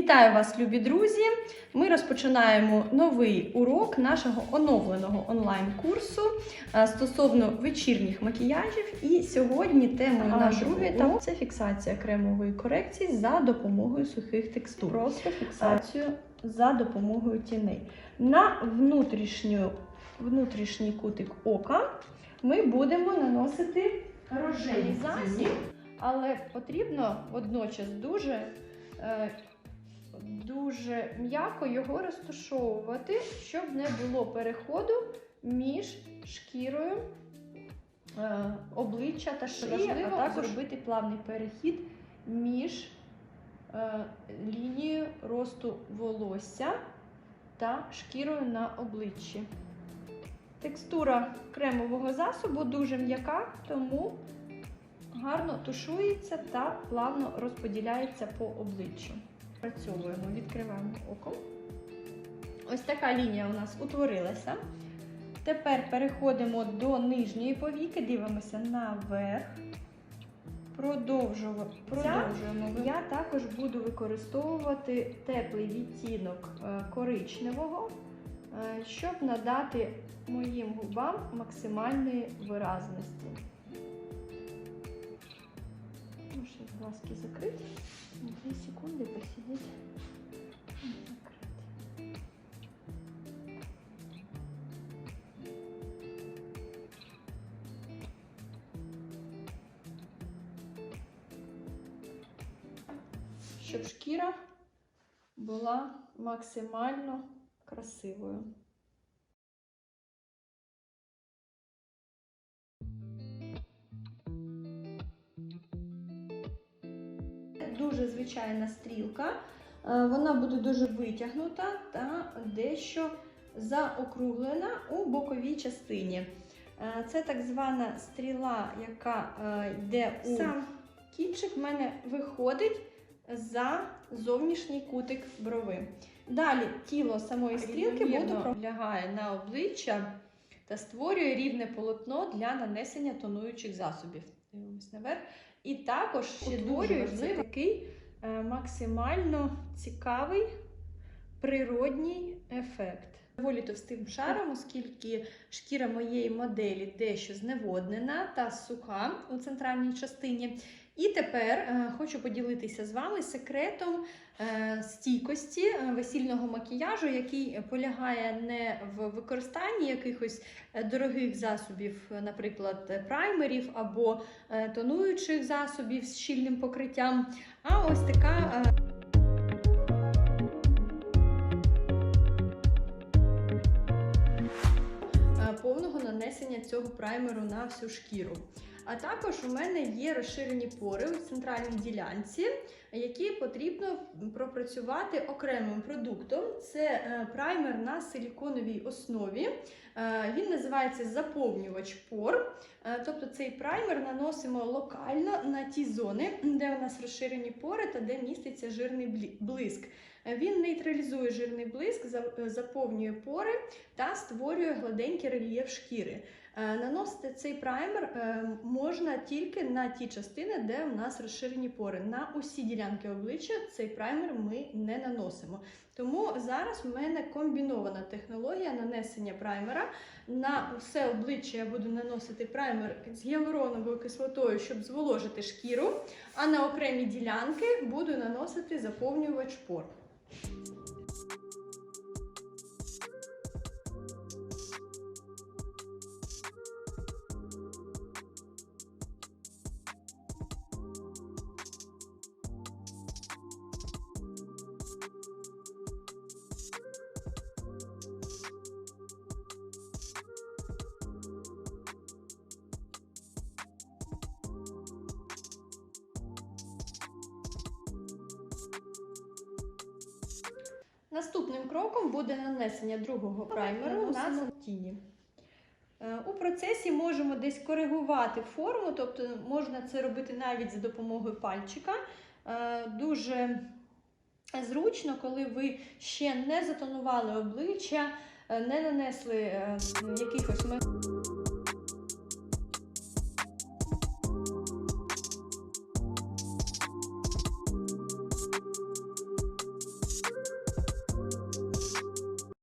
Вітаю вас, любі друзі! Ми розпочинаємо новий урок нашого оновленого онлайн-курсу е, стосовно вечірніх макіяжів. І сьогодні темою нашого другий уроку це фіксація кремової корекції за допомогою сухих текстур. Просто Фіксацію за допомогою тіней. На внутрішню, внутрішній кутик ока ми будемо наносити рожеві засіб, але потрібно водночас дуже, е, дуже м'яко його розташовувати, щоб не було переходу між шкірою е, обличчя та шиї, Важливо а також зроб- робити плавний перехід між е, лінією росту волосся та шкірою на обличчі. Текстура кремового засобу дуже м'яка, тому гарно тушується та плавно розподіляється по обличчю. Працьовуємо, відкриваємо око. Ось така лінія у нас утворилася. Тепер переходимо до нижньої повіки, дивимося наверх. Продовжуємо. Продовжуємо. Я також буду використовувати теплий відтінок е, коричневого, е, щоб надати моїм губам максимальної виразності. Можна глазки закрити. Дві секунди посидіти. Закрити. Щоб шкіра була максимально красивою. Дуже звичайна стрілка. Е, Вона буде дуже витягнута та дещо заокруглена у боковій частині. Е, Це так звана стріла, яка е, йде у сам кінчик в мене виходить за зовнішній кутик брови. Далі тіло самої стрілки буде пролягає на обличчя та створює рівне полотно для нанесення тонуючих засобів. Дивимось наверх. І також ще дуже Утворюється такий е, максимально цікавий природній ефект. Доволі товстим шаром, оскільки шкіра моєї моделі дещо зневоднена та суха у центральній частині. І тепер е, хочу поділитися з вами секретом е, стійкості е, весільного макіяжу, який полягає не в використанні якихось дорогих засобів, наприклад, праймерів або тонуючих засобів з щільним покриттям, а ось така. Цього праймеру на всю шкіру. А також у мене є розширені пори у центральній ділянці, які потрібно пропрацювати окремим продуктом. Це е, праймер на силіконовій основі. Е, Він називається заповнювач пор. Е, Тобто цей праймер наносимо локально на ті зони, де у нас розширені пори та де міститься жирний блиск. Він нейтралізує жирний блиск, заповнює пори та створює гладенький рельєф шкіри. Е, Наносити цей праймер е, можна тільки на ті частини, де у нас розширені пори. На усі ділянки обличчя цей праймер ми не наносимо. Тому зараз у мене комбінована технологія нанесення праймера. На все обличчя я буду наносити праймер з гіалуроновою кислотою, щоб зволожити шкіру, а на окремі ділянки буду наносити заповнювач пор. Наступним кроком буде нанесення другого праймеру на тіні. Е, У процесі можемо десь коригувати форму, тобто можна це робити навіть за допомогою пальчика. Е, Дуже зручно, коли ви ще не затонували обличчя, е, не нанесли якихось